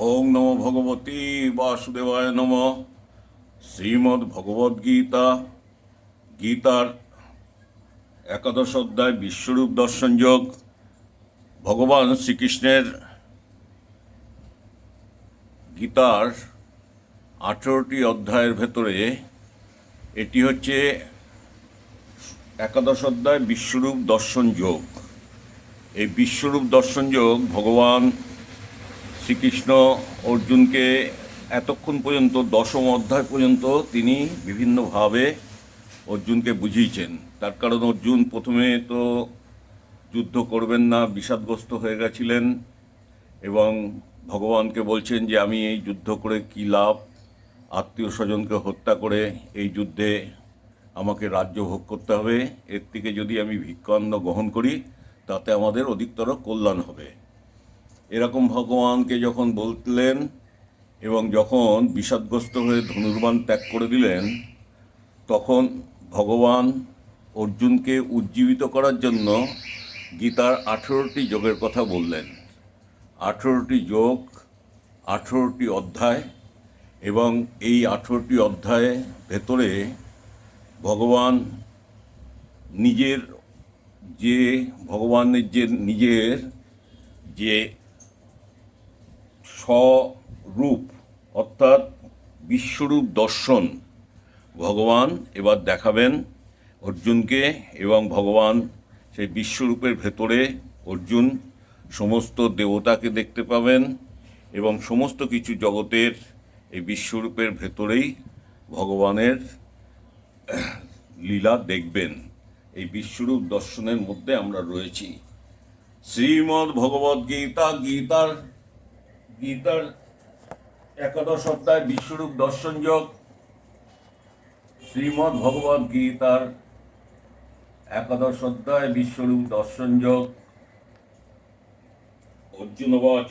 ওং নম ভগবতী বাসুদেবায় নম। শ্রীমদ্ ভগবদ্গীতা গীতার একাদশ অধ্যায় বিশ্বরূপ দর্শন যোগ। ভগবান শ্রীকৃষ্ণের গীতার আঠেরোটি অধ্যায়ের ভেতরে এটি হচ্ছে একাদশ অধ্যায় বিশ্বরূপ দর্শন যোগ। এই বিশ্বরূপ দর্শন যোগ ভগবান শ্রীকৃষ্ণ অর্জুনকে এতক্ষণ পর্যন্ত, দশম অধ্যায় পর্যন্ত তিনি বিভিন্নভাবে অর্জুনকে বুঝিয়েছেন। তার কারণ অর্জুন প্রথমে তো যুদ্ধ করবেন না, বিষাদগ্রস্ত হয়ে গেছিলেন এবং ভগবানকে বলছেন যে, আমি এই যুদ্ধ করে কী লাভ? আত্মীয় স্বজনকে হত্যা করে এই যুদ্ধে আমাকে রাজ্য ভোগ করতে হবে। এর থেকে যদি আমি ভিক্ষান্ন গ্রহণ করি, তাতে আমাদের অধিকতর কল্যাণ হবে। এরকম ভগবানকে যখন বললেন এবং যখন বিষাদগ্রস্ত হয়ে ধনুর্বাণ ত্যাগ করে দিলেন, তখন ভগবান অর্জুনকে উজ্জীবিত করার জন্য গীতার আঠেরোটি যোগের কথা বললেন। আঠেরোটি যোগ, আঠেরোটি অধ্যায় এবং এই আঠেরোটি অধ্যায়ে ভেতরে ভগবান নিজের যে, ভগবানের যে নিজের যে স্বরূপ, অর্থাৎ বিশ্বরূপ দর্শন। ভগবান এবার দেখাবেন অর্জুনকে এবং ভগবান সেই বিশ্বরূপের ভেতরে অর্জুন সমস্ত দেবতাকে দেখতে পাবেন এবং সমস্ত কিছু জগতের এই বিশ্বরূপের ভেতরেই ভগবানের লীলা দেখবেন। এই বিশ্বরূপ দর্শনের মধ্যে আমরা রয়েছি। শ্রীমদ্ ভগবদ্গীতা গীতার গীতার একাদশ অধ্যায় বিশ্বরূপ দর্শন যোগ, শ্রীমদ্ ভগবদ গীতার একাদশ অধ্যায় বিশ্বরূপ দর্শন যোগ। অর্জুন বাচ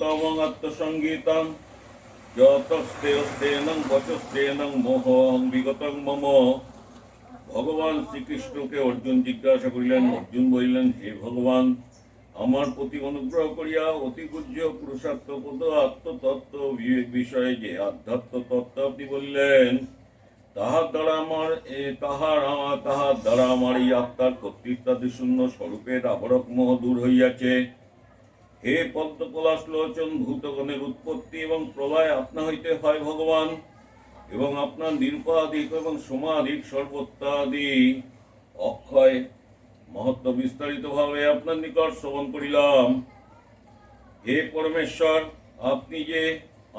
পরমাং আত্মসঙ্গীতং যতস্তেয়স্তেনং বচস্তেনং মোহং বিগতং মম। ভগবান শ্রীকৃষ্ণকে অর্জুন জিজ্ঞাসা করিলেন, অর্জুন বলিলেন, হে ভগবান আমার প্রতি অনুগ্রহ করিয়া অতি পূজ্য পুরুষার্থপদ আত্মতত্ত্ব বিষয়ে যে আধ্যাত্ম তত্ত্ব আপনি বললেন, তাহার দ্বারা আমার তাহার তাহার দ্বারা আমার এই আত্মার কর্তৃত্বাদি শূন্য স্বরূপের আবরক মোহ দূর হইয়াছে। হে পদ্মপলাশ লোচন ভূতগণের উৎপত্তি এবং প্রলয় আপনা হইতে হয় ভগবান, এবং আপনার নিরুপাধিক এবং সমাধিক সর্বত্যাদি অক্ষয় মহত্ব বিস্তারিত ভাবে আপনার নিকট শ্রবণ করিলাম। হে পরমেশ্বর, আপনি যে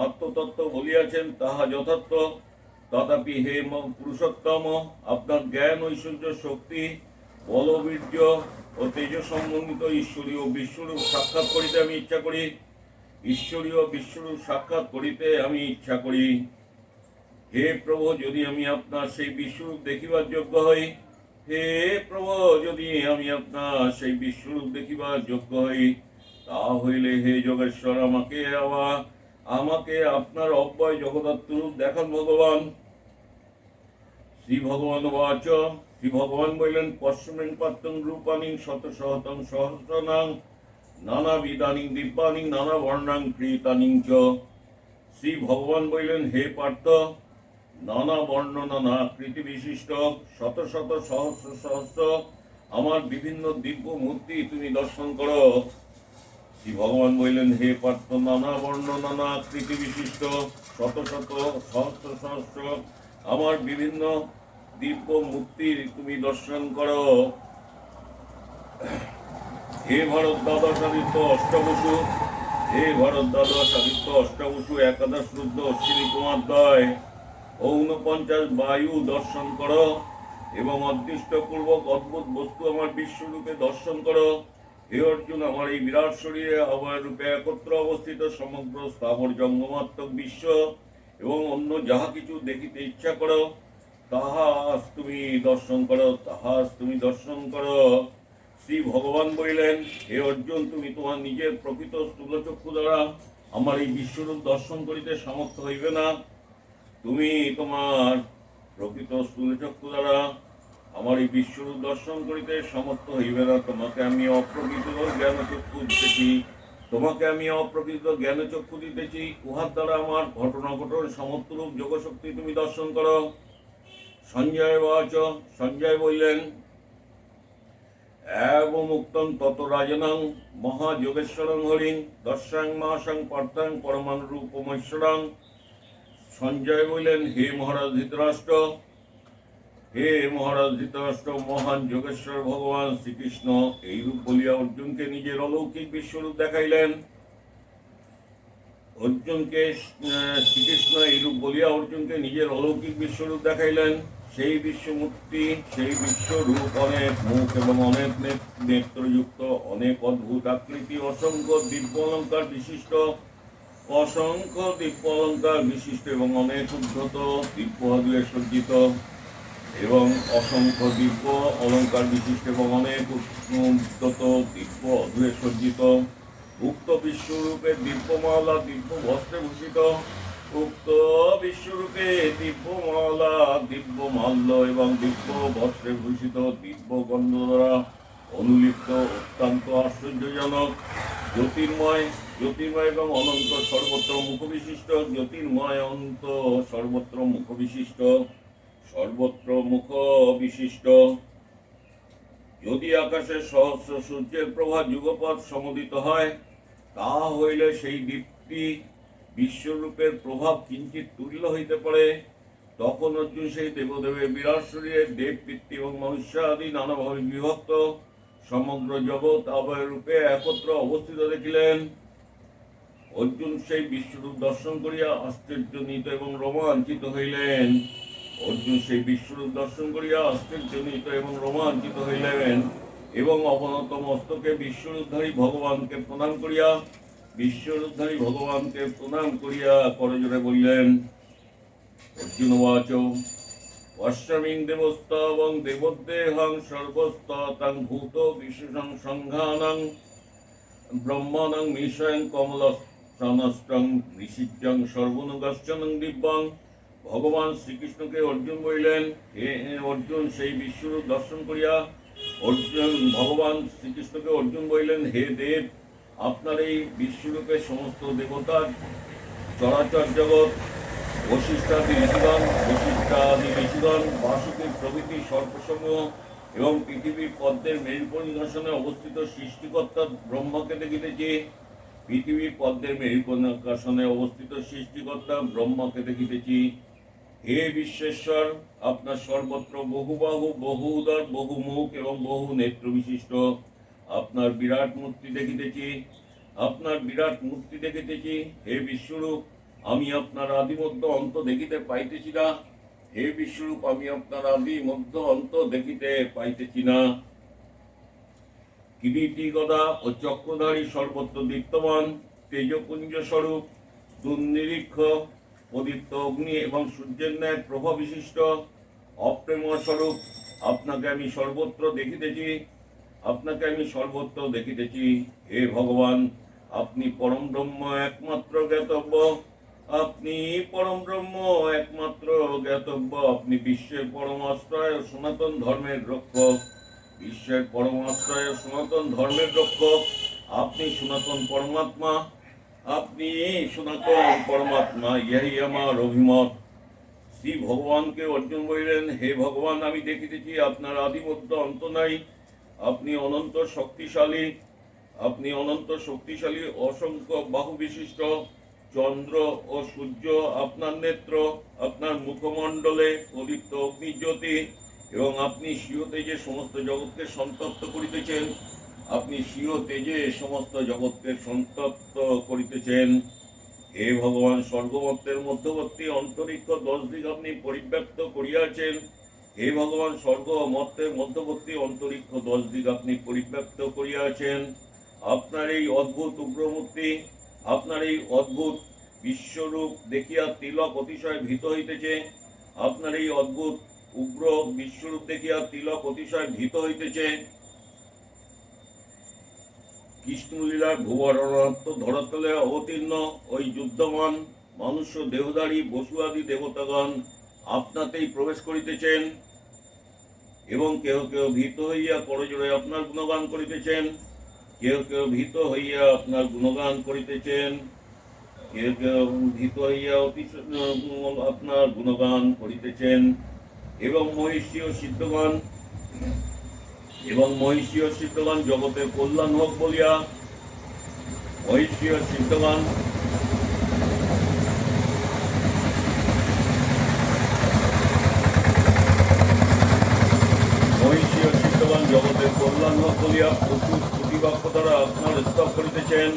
আত্মতত্ত্ব বলিয়াছেন তাহা যথার্থ। তথাপি হে পুরুষোত্তম, আপনার জ্ঞান, ঐশ্বর্য, শক্তি, বলবীর্য ও তেজ সম্বন্ধিত ঈশ্বরীয় বিশ্বরূপ সাক্ষাৎ করিতে আমি ইচ্ছা করি। ঈশ্বরীয় বিশ্বরূপ সাক্ষাৎ করিতে আমি ইচ্ছা করি। হে প্রভু, যদি আমি আপনার সেই বিশ্বরূপ দেখিবার যোগ্য হই হে প্রভু, যদি আমি আপনার সেই বিশ্বরূপ দেখিবার যোগ্য হই তা হইলে হে যোগেশ্বর, আমাকে আবার, আমাকে আপনার অব্যয় জগদত্ত রূপ দেখান ভগবান। শ্রী ভগবান বাচ শ্রী ভগবান বললেন, পশ্চিমেন পাত্তং রূপানি শত সহতং সহস্রনাং নানা বিদানিং দিব্যানিং নানা বর্ণাং কৃতানিং চ। শ্রী ভগবান বললেন, হে পার্থ নানা বর্ণ, নানা বিশিষ্ট, শত শত সহস্র সহস্র আমার বিভিন্ন দিব্য মূর্তি তুমি দর্শন করো। শ্রী ভগবান বললেন, হে পার্থ, নানা বর্ণ, নানা বিশিষ্ট, শত শত সহস্র সহস্র আমার বিভিন্ন দিব্য মূর্তি তুমি দর্শন করো। হে ভরত দাদা সাদিত্য অষ্টবসু হে ভরত দাদা সাদিত্য অষ্টবসু একাদশ রুদ্র অশ্বিনী কুমার দয় ঊনপঞ্চাশ বায়ু দর্শন করো এবং অদৃষ্ট পূর্বক অদ্ভুত বস্তু আমার বিশ্বরূপে দর্শন করো। হে অর্জুন, আমার এই বিরাট শরীরে অভয় রূপে একত্র অবস্থিত সমগ্র স্থাবর জঙ্গমাত্মক বিশ্ব এবং অন্য যাহা কিছু দেখিতে ইচ্ছা করো, তাহা আজ তুমি দর্শন করো, তাহা তুমি দর্শন করো। শ্রী ভগবান বলিলেন, হে অর্জুন, তুমি তোমার নিজের প্রকৃত স্থূলচক্ষু দ্বারা আমার এই বিশ্বরূপ দর্শন করিতে সামর্থ্য হইবে না। তুমি তোমার প্রকৃত স্থূলচক্ষু দ্বারা আমার এই বিশ্বরূপ দর্শন করিতে সমর্থ হইবে না। তোমাকে আমি অপ্রকৃত জ্ঞান চক্ষু দিতেছি। তোমাকে আমি অপ্রকৃত জ্ঞান চক্ষু দিতেছি। উহার দ্বারা আমার ঘটনা ঘটন সমর্থরূপ যোগশক্তি তুমি দর্শন করো। সঞ্জয় বাচ, সঞ্জয় বললেন, এবং উক্তং তত রাজনং মহাযোগেশ্বরং হরিং, দর্শাং মাসং পার্থাং পরমাণু রূপমেশ্বরং সঞ্জয় বললেন, হে মহারাজ ধৃতরাষ্ট্র, হে মহারাজ ধৃতরাষ্ট্র, মহান যোগেশ্বর ভগবান শ্রীকৃষ্ণ এইরূপ বলিয়া অর্জুনকে নিজের অলৌকিক বিশ্বরূপ দেখাইলেন। অর্জুনকে শ্রীকৃষ্ণ এইরূপ বলিয়া অর্জুনকে নিজের অলৌকিক বিশ্বরূপ দেখাইলেন। সেই বিশ্বমূর্তি, সেই বিশ্বরূপ অনেক মুখ এবং অনেক নেত্রযুক্ত, অনেক অদ্ভুত আকৃতি, অসংখ্য দিব্য অলঙ্কার বিশিষ্ট অসংখ্য দিব্য অলঙ্কার বিশিষ্ট এবং অনেক উদ্ধত দিব্য দিয়ে সজ্জিত এবং অসংখ্য দিব্য অলঙ্কার বিশিষ্ট এবং অনেক উদ্ধত দিব্য অধুয়ে সজ্জিত। উক্ত বিশ্বরূপে দিব্যমালা দিব্য বস্ত্রে ভূষিত। উক্ত বিশ্বরূপে দিব্যমালা দিব্য মাল্য এবং দিব্য বস্ত্রে ভূষিত দিব্য গন্ধ দ্বারা অনুলিপ্ত অত্যন্ত আশ্চর্যজনক, জ্যোতির্ময় জ্যোতির্ময় এবং অনন্ত সর্বত্র মুখবিশিষ্ট, জ্যোতির্ময় অনন্ত সর্বত্র মুখবিশিষ্ট, সর্বত্র মুখ বিশিষ্ট যদি আকাশে সহস্র সূর্যের প্রভা যুগপথ সমদিত হয়, তা হইলে সেই দীপ্তি বিশ্বরূপের প্রভাব কিঞ্চিত তুল্য হইতে পারে। তখন অর্জুন সেই দেবদেবের বিরাট শরীরে দেব পিতৃ এবং মনুষ্য আদি নানাভাবে বিভক্ত। সমগ্র জগৎ আবয় রূপে একত্র অবস্থিত দেখিলেন। অর্জুন সেই বিশ্বরূপ দর্শন করিয়া আশ্চর্যজনিত এবং রোমাঞ্চিত হইলেন। অর্জুন সেই বিশ্বরূপ দর্শন করিয়া আশ্চর্যজনিত এবং রোমাঞ্চিত হইলেন এবং অবনত মস্তকে বিশ্বরূপধারী ভগবানকে প্রণাম করিয়া বিশ্বরূপধারী ভগবানকে প্রণাম করিয়া করজোরে বললেন, অর্জুন বাচ অষ্টমীং দেবস্তবং দেবদেহং সর্বস্তং ভূত বিশেষং সংঘানং ব্রহ্মাণং মিশয়ং কমলস্তনষ্টং ঋষিজ্যং সর্বনুগশ্চনং দিব্যং। ভগবান শ্রীকৃষ্ণকে অর্জুন বলিলেন, হে অর্জুন, সেই বিশ্বরূপ দর্শন করিয়া অর্জুন, ভগবান শ্রীকৃষ্ণকে অর্জুন বলিলেন, হে দেব, আপনার এই বিশ্বরূপে সমস্ত দেবতার চরাচর জগৎ বশিষ্ঠাদি ঋষিগণ বশিষ্ঠাদি ঋষিগণ বাসুকী প্রভৃতি সর্বসমূহ এবং পৃথিবীর পদ্মের মেরু পরিদর্শনে অবস্থিত সৃষ্টিকর্তা ব্রহ্মকে দেখিতেছি। পৃথিবীর পদ্মের মেরু পরিদর্শনে অবস্থিত সৃষ্টিকর্তা ব্রহ্মকে দেখিতেছি। হে বিশ্বেশ্বর, আপনার সর্বত্র বহুবাহু, বহু উদর, বহু মুখ এবং বহু নেত্র বিশিষ্ট। আপনার বিরাট মূর্তি দেখিতেছি। আপনার বিরাট মূর্তি দেখিতেছি। হে বিশ্বরূপ আমি আপনার আদি মধ্য অন্ত দেখিতে পাইতেছি না। হে বিশ্বরূপ, আমি আপনার আদি মধ্য অন্ত দেখিতে পাইতেছি না। কিরীটি গদা ও চক্রধারী সর্বত্র দীপ্তমান তেজপুঞ্জ স্বরূপ দুর্নিরীক্ষ প্রদীপ্ত অগ্নি এবং সূর্যের ন্যায় প্রভা বিশিষ্ট, অপ্রেম স্বরূপ, আপনাকে আমি সর্বত্র দেখিতেছি, আপনাকে আমি সর্বত্র দেখিতেছি। হে ভগবান, আপনি পরম ব্রহ্ম একমাত্র জ্ঞাতব্য। আপনি পরম ব্রহ্ম, একমাত্র জ্ঞাতব্য। আপনি বিশ্বের পরম আশ্রয় ও সনাতন ধর্মের রক্ষক। বিশ্বের পরম আশ্রয় ও সনাতন ধর্মের রক্ষক। আপনি সনাতন পরমাত্মা। আপনি সনাতন পরমাত্মা, ইহাই আমার অভিমত। শ্রী ভগবানকে অর্জুন বলিলেন, হে ভগবান, আমি দেখিতেছি আপনার আদিমধ্য অন্ত নাই। আপনি অনন্ত শক্তিশালী। আপনি অনন্ত শক্তিশালী, অসংখ্য বাহু বিশিষ্ট চন্দ্র ও সূর্য আপনার নেত্র, আপনার মুখমণ্ডলে প্রদীপ্ত অগ্নিজ্যোতি, এবং আপনি স্বীয় তেজে সমস্ত জগৎকে সন্তপ্ত করিতেছেন। আপনি স্বীয় তেজে সমস্ত জগৎকে সন্তপ্ত করিতেছেন। হে ভগবান, স্বর্গমত্তের মধ্যবর্তী অন্তরিক্ষ দশ দিক আপনি পরিব্যাপ্ত করিয়াছেন। হে ভগবান স্বর্গ মত্তের মধ্যবর্তী অন্তরিক্ষ দশ দিক আপনি পরিব্যাপ্ত করিয়াছেন। আপনার এই অদ্ভুত উগ্রমূর্তি আপনার এই অদ্ভুত বিশ্বরূপ দেখিয়া তিলক অতিশয় ভীত হইতেছে। আপনার এই অদ্ভুত উগ্র বিশ্বরূপ দেখিয়া তিলক অতিশয় ভীত হইতেছে। কৃষ্ণলীলার ভুবরণাত্ম ধরাতলে অবতীর্ণ ওই যুদ্ধমান মানুষ্য দেহদারী বসু আদি দেবতাগণ আপনাতেই প্রবেশ করিতেছেন এবং কেহ কেহ ভীত হইয়া করজোড়ে আপনার গুণগান করিতেছেন। কেহ কেউ ভীত হইয়া আপনার গুণগান করিতেছেন, কেউ কেউ ভীত হইয়া আপনার গুণগান করিতেছেন এবং মহিষী ও সিদ্ধগণ, এবং মহিষী ও সিদ্ধগণ জগতের কল্যাণ হোক বলিয়া মহিষী ও সিদ্ধগণ মহিষী ও সিদ্ধগণ জগতের কল্যাণ হোক বলিয়া প্রচুর প্রতিবাক্য দ্বারা আপনার স্তব করিতেছেন।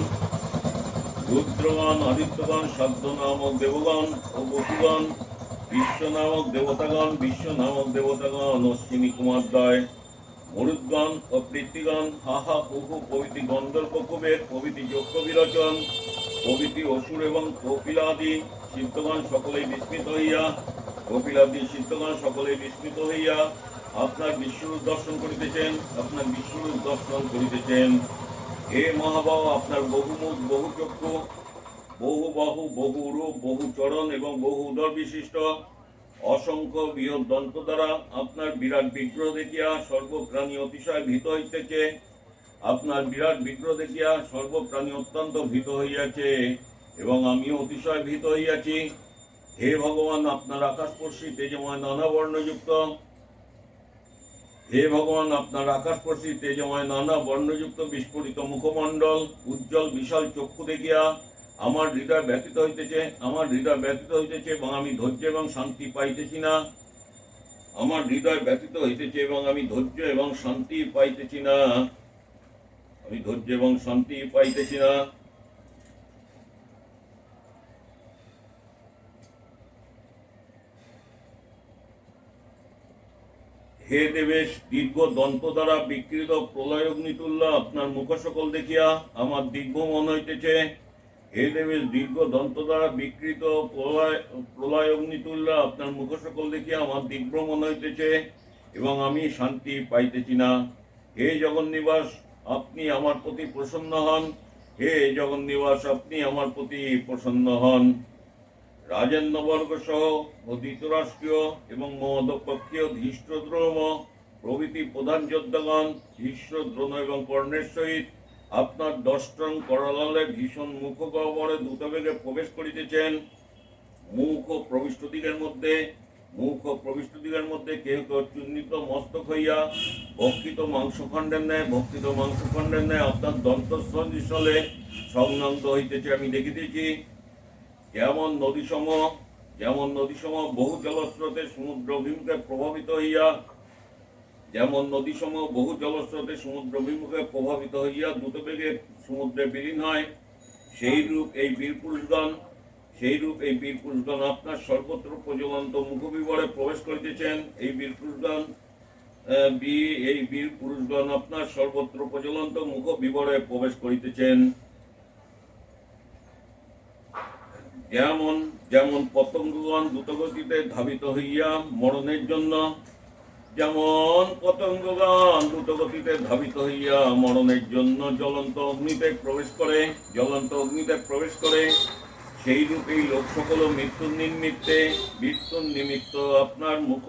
রুদ্রগণ আদিত্যগণ সাধ্য নামক দেবগণ ও বসুগণ বিশ্ব নামক দেবতাগণ বিশ্ব নামক দেবতাগণ অশ্বিনী কুমার দয়। মরুদ্গণ ও পৃথিগণ হাহা বহু প্রভৃতি গন্ধর্ব কুবের, প্রভৃতি যজ্ঞ বিরচন, প্রভৃতি অসুর এবং কপিলাদি সিদ্ধগণ সকলেই বিস্মিত হইয়া, কপিলাদি সিদ্ধগণ সকলেই বিস্মিত হইয়া আপনার বিশ্বরূপ দর্শন করিতেছেন, আপনার বিশ্বরূপ দর্শন করিতেছেন। হে মহাবাহ, আপনার বহুমুখ বহু চক্ষু বহু বাহু, বহু রূপ, বহু চরণ এবং বহু উদর বিশিষ্ট অসংখ্য বৃহৎ দন্ত দ্বারা আপনার বিরাট বিগ্রহ দেখিয়া সর্বপ্রাণী অতিশয় ভীত হইতেছে। আপনার বিরাট বিগ্রহ দেখিয়া সর্বপ্রাণী অত্যন্ত ভীত হইয়াছে এবং আমিও অতিশয় ভীত হইয়াছি। হে ভগবান, আপনার আকাশস্পর্শী তেজময় নানা বর্ণযুক্ত হে ভগবান, আপনার আকাশস্পর্শী তেজময় নানা বর্ণযুক্ত বিস্ফোরিত মুখমণ্ডল, উজ্জ্বল বিশাল চক্ষু দেখিয়া আমার হৃদয় ব্যতীত হইতেছে, আমার হৃদয় ব্যতীত হইতেছে এবং আমি ধৈর্য এবং শান্তি পাইতেছি না। আমার হৃদয় ব্যতীত হইতেছে এবং আমি ধৈর্য এবং শান্তি পাইতেছি না। আমি ধৈর্য এবং শান্তি পাইতেছি না। হে দেবেশ দীর্ঘ দন্ত দ্বারা বিকৃত প্রলয় অগ্নিতুল্য আপনার মুখ সকল দেখিয়া আমার দিব্য মন হইতেছে। হে দেবেশ দীর্ঘ দন্ত দ্বারা বিকৃত প্রলয় প্রলয় অগ্নিতুল্য আপনার মুখ সকল দেখিয়া আমার দীর্ঘ মন হইতেছে এবং আমি শান্তি পাইতেছি না। হে জগন্নিবাস, আপনি আমার প্রতি প্রসন্ন হন। হে জগন্নিবাস, আপনি আমার প্রতি প্রসন্ন হন। রাজেন্দ্রবর্গ সহ ও ধৃতরাষ্ট্রীয় এবং মদপক্ষীয় ধৃষ্টদ্রোম প্রভৃতি প্রধান যোদ্ধাগণ ভীষ্ম দ্রোণ এবং কর্ণের সহিত আপনার দষ্টং করলালে ভীষণ মুখ গহ্বরে দ্রুতবেগে প্রবেশ করিতেছেন। মুখ ও প্রবিষ্ট দিকের মধ্যে, মুখ ও প্রবিষ্ট দিকের মধ্যে কেউ কেউ চুন্নিত মস্তক হইয়া ভক্ষিত মাংসখণ্ডের ন্যায়, ভক্ষিত মাংসখণ্ডের ন্যায় আপনার দন্তস্থলে সংলগ্ন হইতেছে। আমি দেখিতেছি যেমন নদীসম যেমন নদীসম বহু জলস্রোতে সমুদ্র অভিমুখে প্রভাবিত হইয়া যেমন নদীসম বহু জলস্রোতে সমুদ্র অভিমুখে প্রভাবিত হইয়া দ্রুতবেগে সমুদ্রে বিলীন হয় সেই রূপ এই বীর পুরুষগণ সেই রূপ এই বীর পুরুষগণ আপনার সর্বত্র প্রজ্বলন্ত মুখবিবরে প্রবেশ করিতেছেন। এই বীর পুরুষগণ আহ, বি- এই বীর পুরুষগণ আপনার সর্বত্র প্রজ্বলন্ত মুখ বিবরে প্রবেশ করিতেছেন। যেমন যেমন পতঙ্গগণ দ্রুতগতিতে ধাবিত হইয়া মরণের জন্য, যেমন পতঙ্গগণ দ্রুতগতিতে ধাবিত হইয়া মরণের জন্য জ্বলন্ত অগ্নিতে প্রবেশ করে, জ্বলন্ত অগ্নিতে প্রবেশ করে, সেই রূপেই লোক সকল মৃত্যুর নিমিত্তে, মৃত্যুর নিমিত্ত আপনার মুখ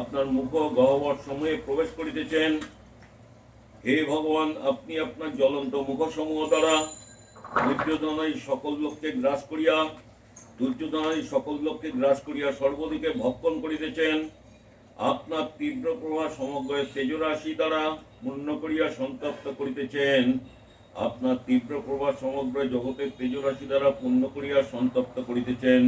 আপনার মুখ গহ্বর সময়ে প্রবেশ করিতেছেন। হে ভগবান, আপনি আপনার জ্বলন্ত মুখসমূহ দ্বারা দুর্যোধনাই সকল লোককে গ্রাস করিয়া, দুর্যোধনাই সকল লোককে গ্রাস করিয়া সর্বদিকে ভক্ষণ করিতেছেন। আপনার তীব্র প্রভাব সমগ্র তেজরাশি দ্বারা পূর্ণ করিয়া সন্তপ্ত করিতেছেন। আপনার তীব্র প্রভাব সমগ্র জগতের তেজরাশি দ্বারা পূর্ণ করিয়া সন্তপ্ত করিতেছেন।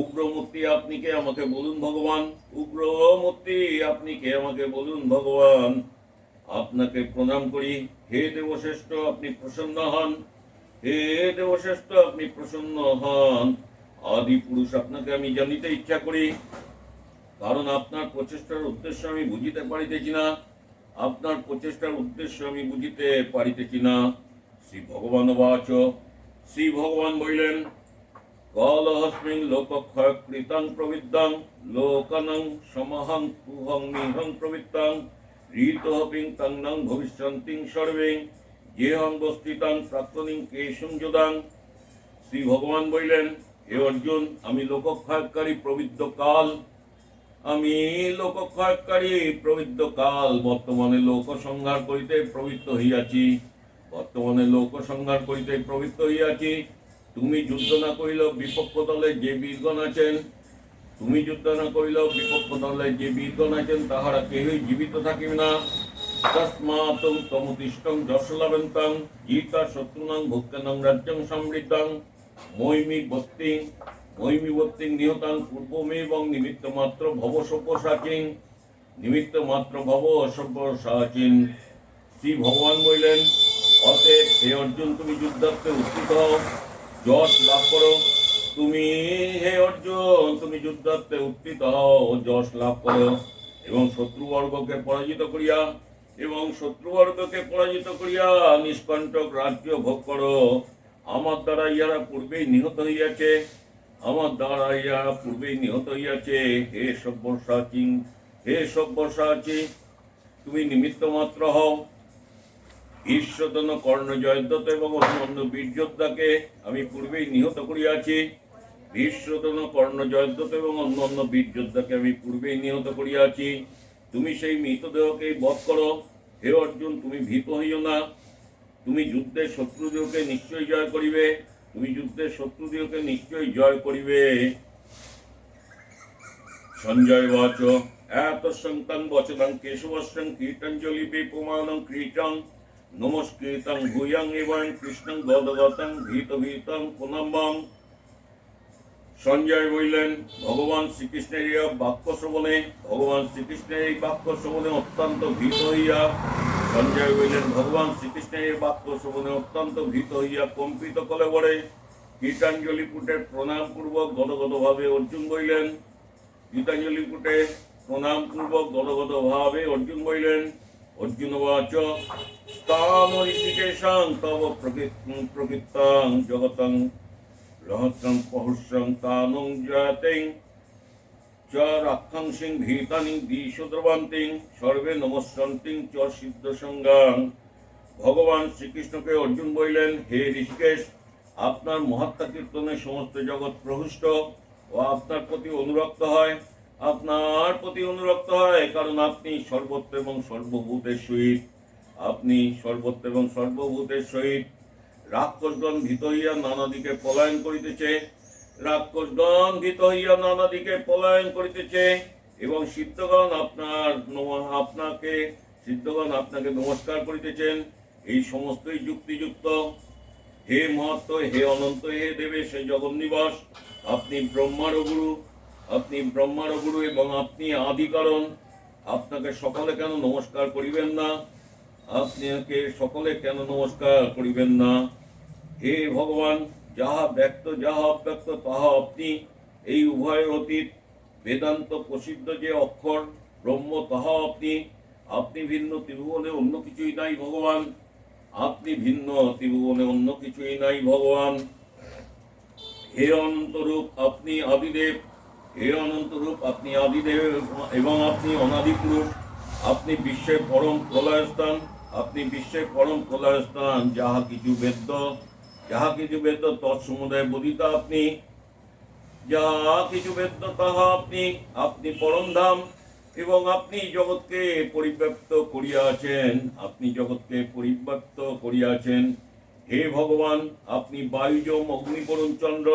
উগ্রমূর্তি আপনি কে আমাকে বলুন ভগবান? উগ্রমূর্তি আপনি কে আমাকে বলুন ভগবান? আপনাকে প্রণাম করি। হে দেবশ্রেষ্ঠ, আপনি প্রসন্ন হন। হে দেবশ্রেষ্ঠ, আপনি প্রসন্ন হন। আদি পুরুষ, আপনাকে আমি জানিতে ইচ্ছা করি, কারণ আপনার প্রচেষ্টার উদ্দেশ্য আমি বুঝিতে পারিতেছি না। আপনার প্রচেষ্টার উদ্দেশ্য আমি বুঝিতে পারিতেছি না। শ্রী ভগবান বাচ শ্রী ভগবান বলিলেন, কলহস্মিং লোকক্ষয় কৃতং প্রবিদ্যং লোকনং সমহং তুহং নিহং প্রবৃত্তং ঋতহপিং তং নং ভবিষ্যন্তিং সর্বেং। যেহং বস্তিতাং প্রাক্তনিং কেশং যোদাং। শ্রী ভগবান বললেন, হে অর্জুন, আমি লোকক্ষয়কারী প্রবৃদ্ধ কাল। আমি লোকক্ষয়কারী প্রবৃদ্ধ কাল, বর্তমানে লোক সংহার করিতে প্রবৃত্ত হইয়াছি। বর্তমানে লোক সংহার করিতে প্রবৃত্ত হইয়াছি। তুমি যুদ্ধ না করিল বিপক্ষ দলে যে বীরগণ আছেন, তুমি যুদ্ধ না করিল বিপক্ষ দলে যে বীরগণ আছেন, তাহারা কেহই জীবিত থাকিবে না। তস্মাতং তমুতিষ্ঠং যশলাভন্তং গীতা শত্রুনাং ভুক্তানং রাজ্যং সমৃদ্ধং মৈমি বত্তিং মৈমি বত্তিং নিহতাং পূর্বমেবং নিমিত্ত মাত্র ভব সব্যসাচিন নিমিত্ত মাত্র ভব সব্যসাচিন শ্রী ভগবান বললেন অতএব হে অর্জুন তুমি যুদ্ধার্থে উত্থিত। হও যশ লাভ করো। তুমি হে অর্জুন, তুমি যুদ্ধার্থে উত্থিত। হও যশ লাভ করো এবং শত্রুবর্গকে পরাজিত করিয়া এবং শত্রুবর্গকে পরাজিত করিয়া নিষ্কণ্টক রাজ্য ভোগ করো। আমার দ্বারা ইহারা পূর্বেই নিহত হইয়াছে। আমার দ্বারা ইহারা পূর্বেই নিহত হইয়াছে। হে সব্যসাচী হে সব্যসাচী, তুমি নিমিত্ত মাত্র হও। ঈশ্বরদন কর্ণ জয়দ্রত এবং অন্যান্য বীরযোদ্ধাকে আমি পূর্বেই নিহত করিয়াছি। ভীষ্মদন কর্ণ জয়দ্রত এবং অন্যান্য বীরযোদ্ধাকে আমি পূর্বেই নিহত করিয়াছি। তুমি সেই মৃতদেহকে বধ করো। হে অর্জুন, তুমি ভীত হইও না। তুমি যুদ্ধে শত্রুদেহকে নিশ্চয়ই জয় করিবে। তুমি যুদ্ধে শত্রুদেহকে নিশ্চয়ই জয় করিবে। সঞ্জয় বাচ। এত সন্তান বচনং কেশবস্যং কীর্তঞ্জলি বিপুমানং কীর্তন নমস্কৃতং ভূয়ং এবং কৃষ্ণং গদগতং ভীত ভীতং পুনম্বং। সঞ্জয় বললেন, ভগবান শ্রীকৃষ্ণের এই বাক্য শ্রবণে ভগবান শ্রীকৃষ্ণের এই বাক্য শ্রবণে অত্যন্ত ভীত হইয়া সঞ্জয় বললেন, ভগবান শ্রীকৃষ্ণের এই বাক্য শ্রবণে অত্যন্ত ভীত হইয়া কম্পিত কলে বলে গীতাঞ্জলি প্রণাম পূর্বক গদগদ ভাবে অর্জুন বললেন, গীতাঞ্জলি পুটে প্রণাম পূর্বক গদগদ ভাবে অর্জুন বললেন, অর্জুন বাচ স্থান ঋষিকেশাং তব প্রকৃত প্রকৃতাং জগতং রহস্যং পহুষ্যং তানং জাতিং চ রাক্ষাংসিং ভীতানি দ্বিশদ্রবান্তিং সর্বে নমস্যন্তিং চ সিদ্ধ সঙ্গাং ভগবান শ্রীকৃষ্ণকে অর্জুন বললেন, হে ঋষিকেশ, আপনার মহাত্মা কীর্তনে সমস্ত জগৎ প্রহৃষ্ট ও আপনার প্রতি অনুরক্ত হয়। আপনার প্রতি অনুরক্ত হয় কারণ আপনি সর্বত্র এবং সর্বভূতের সহিত। আপনি সর্বত্র এবং সর্বভূতের সহিত রাক্ষসগণ ভীত হইয়া নানা দিকে পলায়ন করিতেছে। রাক্ষসগণ ভীত হইয়া নানা দিকে পলায়ন করিতেছে এবং সিদ্ধগণ আপনার আপনাকে সিদ্ধগণ আপনাকে নমস্কার করিতেছেন। এই সমস্তই যুক্তিযুক্ত। হে মহত্ব হে অনন্ত, হে দেবে, সে জগন্নিবাস। আপনি ব্রহ্মার গুরু। আপনি ব্রহ্মার গুরু এবং আপনি আদি কারণ আপনাকে সকলে কেন নমস্কার করিবেন না? আপনাকে সকলে কেন নমস্কার করিবেন না? হে ভগবান, যাহা ব্যক্ত, যাহা অব্যক্ত, তাহা আপনি। এই উভয়ের অতীত, বেদান্ত প্রসিদ্ধ যে অক্ষর, ব্রহ্ম, তাহা আপনি। আপনি ভিন্ন ত্রিভুবনে অন্য কিছুই নাই ভগবান। আপনি ভিন্ন ত্রিভুবনে অন্য কিছুই নাই ভগবান। হে অনন্তরূপ আপনি আদিদেব। হে অনন্তরূপ আপনি আদিদেব এবং আপনি অনাদি পুরুষ আপনি বিশ্বের পরম প্রলয়স্থান। আপনি বিশ্বের পরম প্রলয়স্থান যাহা কিছু বেদ্য, যাহা কিছু বেদ্য তৎসমুদায় বোধিত আপনি, যাহা কিছু বেদ্য তাহা আপনি আপনি পরম ধাম, এবং আপনি জগৎকে পরিব্যাপ্ত করিয়াছেন, আপনি জগৎকে পরিব্যাপ্ত করিয়াছেন। হে ভগবান, আপনি বায়ুজম অগ্নিবরুণ চন্দ্র,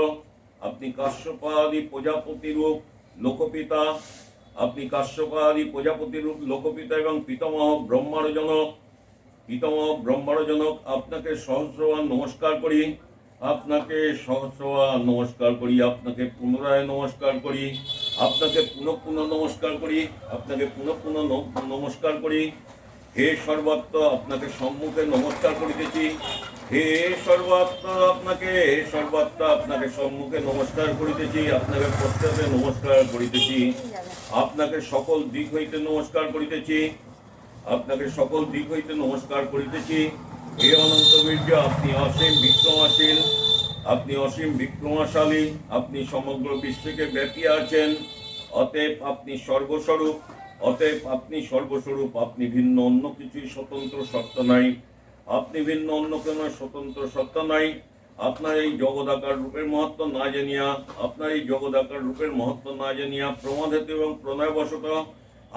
আপনি কাশ্যপাদি প্রজাপতি রূপ লোকপিতা, আপনি কাশ্যপাদি প্রজাপতি রূপ লোকপিতা এবং পিতামহ ব্রহ্মার জনক পিতামহ ব্রহ্মার জনক আপনাকে সহস্রবার নমস্কার করি। আপনাকে সহস্রবার নমস্কার করি, আপনাকে পুনরায় নমস্কার করি, আপনাকে পুনঃ পুনঃ নমস্কার করি, আপনাকে পুনঃ পুনঃ নমস্কার করি। হে সর্বাত্ম, আপনাকে সম্মুখে নমস্কার করিতেছি। হে সর্বাত্ম, আপনাকে হে সর্বাত্ম, আপনাকে সম্মুখে নমস্কার করিতেছি, আপনাকে পশ্চাতে নমস্কার করিতেছি। আপনাকে সকল দিক হইতে নমস্কার করিতেছি। আপনাকে সকল দিক হইতে নমস্কার করিতেছি। হে অনন্ত বীর্য, আপনি অসীম বিক্রমাশীল, আপনি অসীম বিক্রমাশালী, আপনি সমগ্র বিশ্বকে ব্যাপিয়ে আছেন। অতএব আপনি সর্বস্বরূপ অতএব আপনি সর্বস্বরূপ আপনি ভিন্ন অন্য কিছুই স্বতন্ত্র সত্য নাই। আপনি ভিন্ন অন্য কোনো স্বতন্ত্র সত্য নাই। আপনার এই জগদাকার রূপের মহত্ব না জানিয়া, আপনার এই জগদাকার রূপের মহত্ব না জানিয়া প্রমাদ হেতু এবং প্রণয়বশত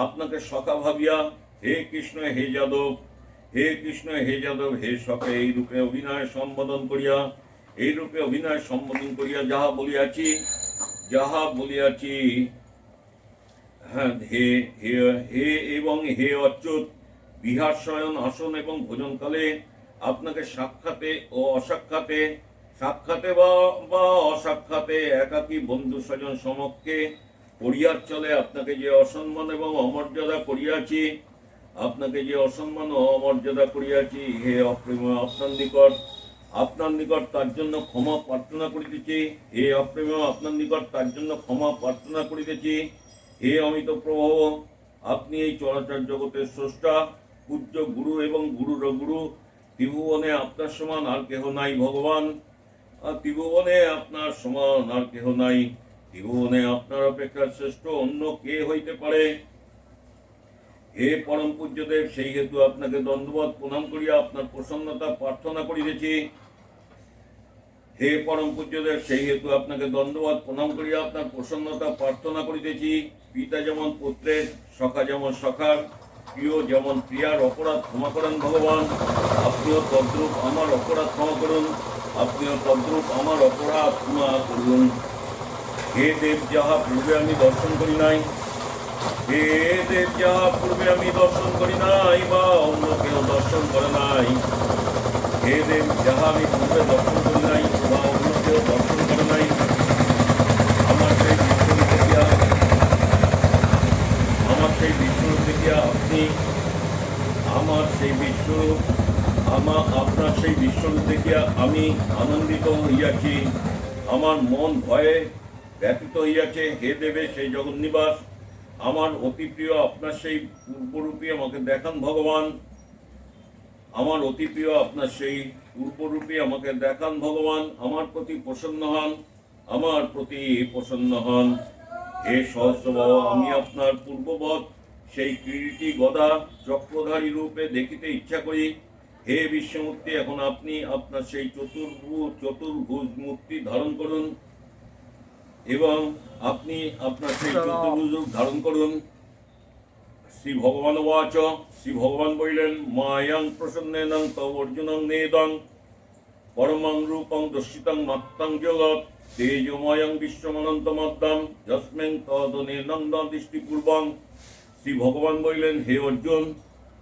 আপনাকে সখা ভাবিয়া হে কৃষ্ণ, হে যাদব, হে কৃষ্ণ, হে যাদব, হে সখে, এই রূপে অভিনয় সম্বোধন করিয়া, এই রূপে অভিনয় সম্বোধন করিয়া যাহা বলিয়াছি যাহা বলিয়াছি হ্যাঁ হে হে হে এবং হে অচ্যুত বিহার শয়ন আসন এবং ভোজনকালে আপনাকে সাক্ষাতে ও অসাক্ষাতে, সাক্ষাতে বা অসাক্ষাতে একাকী বন্ধু স্বজন সমক্ষে করিয়ার চলে আপনাকে যে অসম্মান এবং অমর্যাদা করিয়াছি আপনাকে যে অসম্মান ও অমর্যাদা করিয়াছি, হে অপ্রেম আপনার নিকট আপনার নিকট তার জন্য ক্ষমা প্রার্থনা করিতেছি। হে অপ্রেম আপনার নিকট তার জন্য ক্ষমা প্রার্থনা করিতেছি। হে অমিত প্রভু আপনি এই চরাচর জগতের স্রষ্টা, পূজ্য গুরু এবং গুরুর গুরু। ত্রিভুবনে আপনার সমান আর কেহ নাই ভগবান। আর ত্রিভুবনে আপনার সমান আর কেহ নাই। ত্রিভুবনে আপনার অপেক্ষা শ্রেষ্ঠ অন্য কে হইতে পারে? হে পরম পূজ্যদেব, সেই হেতু আপনাকে দণ্ডবত প্রণাম করিয়া আপনার প্রসন্নতা প্রার্থনা করিতেছি। হে পরম পূজ্যদেব, সেই হেতু আপনাকে দণ্ডবত প্রণাম করিয়া আপনার প্রসন্নতা প্রার্থনা করিতেছি। পিতা যেমন পুত্রের, সখা যেমন সখার, প্রিয় যেমন প্রিয়ার অপরাধ ক্ষমা করেন ভগবান। আপনিও তদ্রূপ আমার অপরাধ ক্ষমা করুন। আপনিও তদ্রূপ আমার অপরাধ ক্ষমা করুন। হে দেব, যাহা পূর্বে আমি দর্শন করি নাই দেব যাহা পূর্বে আমি দর্শন করি নাই বা অন্য কেউ দর্শন করে নাই। হে যাহা আমি পূর্বে দর্শন করি নাই বা অন্য কেউ দর্শন করে নাই, আমার সেই বিষ্ণু দেখিয়া আমার সেই বিষ্ণু দেখিয়া আপনি, আমার সেই বিষ্ণু আমার আপনার সেই বিষ্ণু দেখিয়া আমি আনন্দিত হইয়াছি, আমার মন ভয়ে ব্যতীত হইয়াছে। হে দেবে সেই জগন্নিবাস আমার অতি প্রিয়, আপনার সেই পূর্বরূপী আমাকে দেখান ভগবান। আমার অতি প্রিয়, আপনার সেই পূর্বরূপী আমাকে দেখান ভগবান। আমার প্রতি প্রসন্ন হন, আমার প্রতি প্রসন্ন হন। হে সহস্রবাহ আমি আপনার পূর্ববৎ সেই কিরীটি গদা চক্রধারী রূপে দেখিতে ইচ্ছা করি। হে বিশ্বমূর্তি, এখন আপনি আপনার সেই চতুর্ভুজ চতুর্ভুজ মূর্তি ধারণ করুন। এবং আপনি আপনার সেই চতুর্ভুজ ধারণ করুন। শ্রী ভগবান বাচ শ্রী ভগবান বললেন মায়াং প্রসন্নেনং তব অর্জুনং নেদং পরমং রূপং দর্শিতং মাত্তং জগৎ তেজময়ং বিশ্বমনন্ত মদ্দাম যস্মেং তদনেনং দৃষ্টি পূর্বং শ্রী ভগবান বললেন হে অর্জুন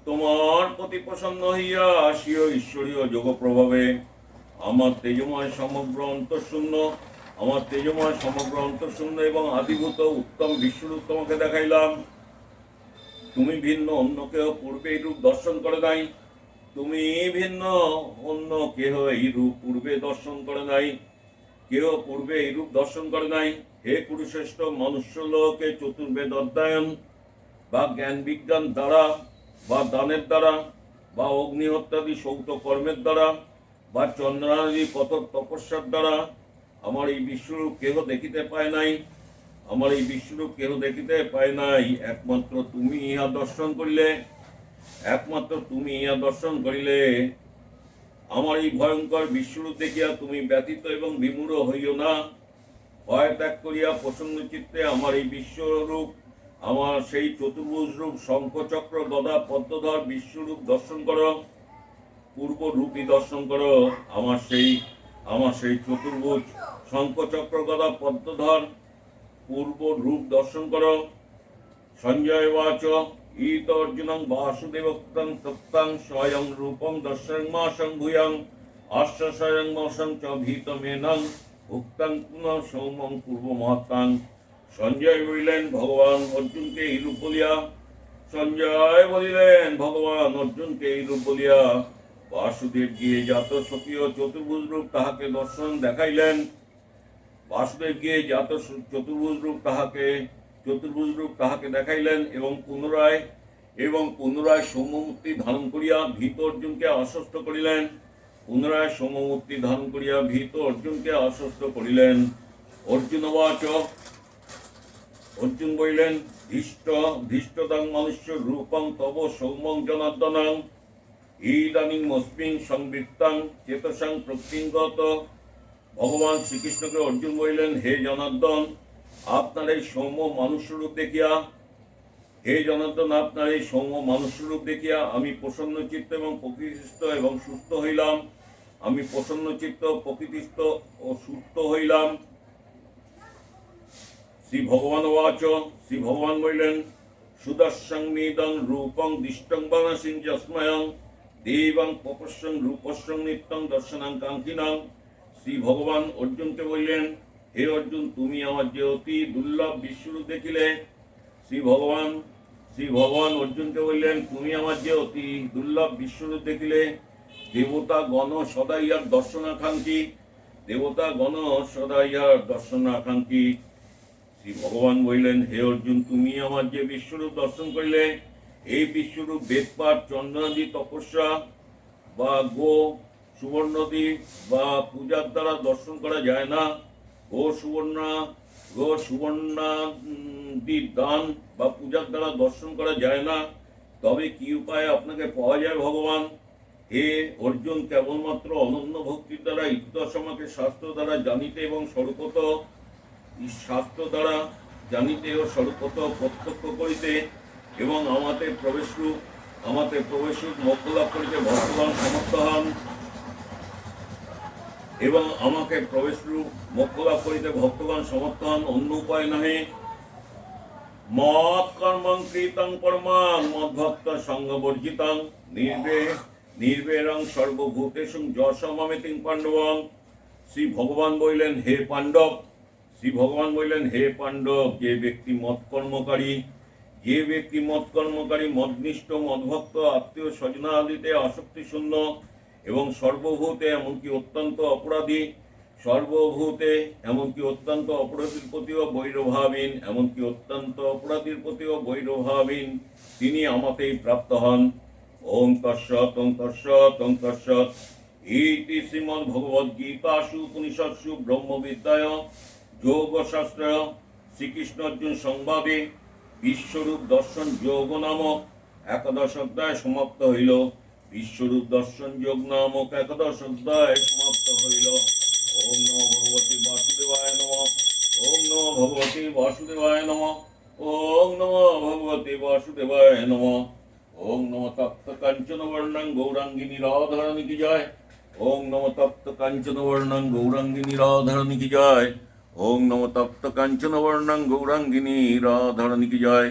তোমার প্রতি প্রসন্ন হইয়া আসিও ঈশ্বরীয় যোগ প্রভাবে আমার তেজময় সমগ্র অন্তঃশূন্য আমার তেজময় সমগ্র অন্তঃশূন্য এবং আদিভূত উত্তম বিশ্বরূপ তোমাকে দেখাইলাম। তুমি ভিন্ন অন্য কেহ পূর্বে এই রূপ দর্শন করে নাই। তুমি ভিন্ন অন্য কেহ এই রূপ পূর্বে দর্শন করে নাই। কেহ পূর্বে এই রূপ দর্শন করে নাই। হে কুরুশ্রেষ্ঠ মনুষ্য লোকে চতুর্বেদ অধ্যয়ন বা জ্ঞান বিজ্ঞান দ্বারা বা দানের দ্বারা বা অগ্নিহত্যাদি সৌত কর্মের দ্বারা বা চন্দ্রাদি কঠোর তপস্যার দ্বারা আমার এই বিশ্বরূপ কেহ দেখিতে পায় নাই? আমার এই বিশ্বরূপ কেহ দেখিতে পায় নাই? একমাত্র তুমি ইহা দর্শন করিলে, একমাত্র তুমি ইহা দর্শন করিলে। আমার এই ভয়ঙ্কর বিশ্বরূপ দেখিয়া তুমি ব্যতীত এবং বিমূঢ় হইও না। ভয় ত্যাগ করিয়া প্রসন্ন চিত্তে আমার এই বিশ্বরূপ, আমার সেই চতুর্ভুজ রূপ শঙ্খচক্র গদা পদ্মধর বিশ্বরূপ দর্শন করো। পূর্ব রূপী দর্শন করো। আমার সেই আমার সেই চতুর্ভুজ শঙ্খচক্র গদা পদ্মধর, পূর্ব রূপ দর্শন কর। সঞ্জয় বাচ, ঈত অর্জুনং বাসুদেবক্তং তত্তাং স্বয়ং রূপং দর্শন মাসং ভূয়ং আশ্ব স্বয়ং মসং চ ভীতমেনং, উক্তাং পুনঃ সৌমং পূর্ব মহাত্মাং সঞ্জয় বলিলেন, ভগবান অর্জুনকে এই রূপ বলিয়া। সঞ্জয় বলিলেন, ভগবান অর্জুনকে এই রূপ বলিয়া। বাসুদেব গিয়ে জাত সখীয় চতুর্ভুজ রূপ তাহাকে দর্শন দেখাইলেন, বাসুদেব গিয়ে জাত চতুর্ভুজ রূপ তাহাকে চতুর্ভুজ রূপ তাহাকে দেখাইলেন এবং পুনরায় এবং পুনরায় সৌম্যমূর্তি ধারণ করিয়া ভীত অর্জুনকে আশ্বস্ত করিলেন। পুনরায় সৌম্যমূর্তি ধারণ করিয়া ভীত অর্জুনকে আশ্বস্ত করিলেন। অর্জুন অর্জুন বলিলেন, ধৃষ্ট ধৃষ্টদাং মনুষ্য রূপং তব সৌমং জনার্দনাং। ইদানিং মস্মিং সংবৃত্তাং চেতসাং প্রকৃতিগত ভগবান শ্রীকৃষ্ণকে অর্জুন বললেন, হে জনার্দন, আপনার এই সৌম্য মানুষ রূপ দেখিয়া, হে জনার্দন, আপনার এই সৌম্য মানুষ রূপ দেখিয়া আমি প্রসন্ন চিত্ত এবং প্রকৃতিস্থ এবং সুস্থ হইলাম। আমি প্রসন্ন চিত্ত প্রকৃতিস্থ ও সুস্থ হইলাম। শ্রী ভগবান ওয়াচ শ্রী ভগবান বললেন সুদর্শং নিদং রূপং দৃষ্টং বানাসিং যস্ময়ং দেবং পপস্যং রূপস্যং নিত্যং দর্শনাং কাঙ্ক্ষিনাং শ্রী ভগবান অর্জুনকে বললেন, হে অর্জুন, তুমি আমার যে অতি দুর্লভ বিশ্বরূপ দেখিলে, শ্রী ভগবান শ্রী ভগবান অর্জুনকে বললেন, তুমি আমার যে অতি দুর্লভ বিশ্বরূপ দেখিলে দেবতা গণ সদা ইহার দর্শনাকাঙ্ক্ষী দেবতা গণ সদা ইহার দর্শনাকাঙ্ক্ষী। শ্রী ভগবান বললেন, হে অর্জুন, তুমি আমার যে বিশ্বরূপ দর্শন করিলে এই বিশ্বরূপ বেদপাঠ চন্দ্রাদি তপস্যা বা গো সুবর্ণদী বা পূজার দ্বারা দর্শন করা যায় না। গো সুবর্ণা, গো সুবর্ণাদির দান বা পূজার দ্বারা দর্শন করা যায় না। তবে কি উপায়ে আপনাকে পাওয়া যায় ভগবান? হে অর্জুন, কেবলমাত্র অনন্য ভক্তির দ্বারা ইতদশ আমাকে শাস্ত্র দ্বারা জানিতে এবং স্বরূপত শাস্ত্র দ্বারা জানিতে ও স্বরূপত প্রত্যক্ষ করিতে এবং আমাতে প্রবেশরূপ আমাতে প্রবেশরূপ মোক্ষ লাভ করিতে ভগবান সমর্থ হন। এবং আমাকে প্রবেশরূপ মোক্ষ লাভ করিতে ভক্তগণ সমর্থ হন, অন্য উপায় নহে। মত কর্মং কৃতং নির্বে, নির্বেরং সর্বভূতেষু যশমমিতিং পাণ্ডবং। শ্রী ভগবান বললেন, হে পাণ্ডব, শ্রী ভগবান বললেন, হে পাণ্ডব, যে ব্যক্তি মত কর্মকারী যে ব্যক্তি মত কর্মকারী মদনিষ্ঠ মদভক্ত আত্মীয় স্বজনাদিতে আসক্তি শূন্য এবং সর্বভূতে এমনকি অত্যন্ত অপরাধী, সর্বভূতে এমনকি অত্যন্ত অপরাধীর প্রতিও বৈরভাবীন এমনকি অত্যন্ত অপরাধীর প্রতিও বৈরভাবীন তিনি আমাতেই প্রাপ্ত হন। ওং তৎসৎ ওং ইতি শ্রীমদ্ উপনিষৎসু ব্রহ্মবিদ্যায় যোগশাস্ত্র শ্রীকৃষ্ণ অর্জুন সংবাদে বিশ্বরূপ দর্শন যোগ নামক একাদশ অধ্যায় সমাপ্ত হইল। বিশ্বরূপ দর্শন যোগ নামক একাদশ অধ্যায় সমাপ্ত হইল। ওম নম ভগবতী বাসুদেবায় নম। ওম নম ভগবতী বাসুদেবায় নম। ওম নমো ভগবতী বাসুদেবায় নম। ওম নম তপ্ত কাঞ্চন বর্ণং গৌরাঙ্গিনী রাধারণী কি জয়। ওম নম তপ্ত কাঞ্চন বর্ণং গৌরাঙ্গিনী রাধারণী কি জয়। ওম নম তপ্ত কাঞ্চন গৌরাঙ্গিনী রাধারণী কি জয়।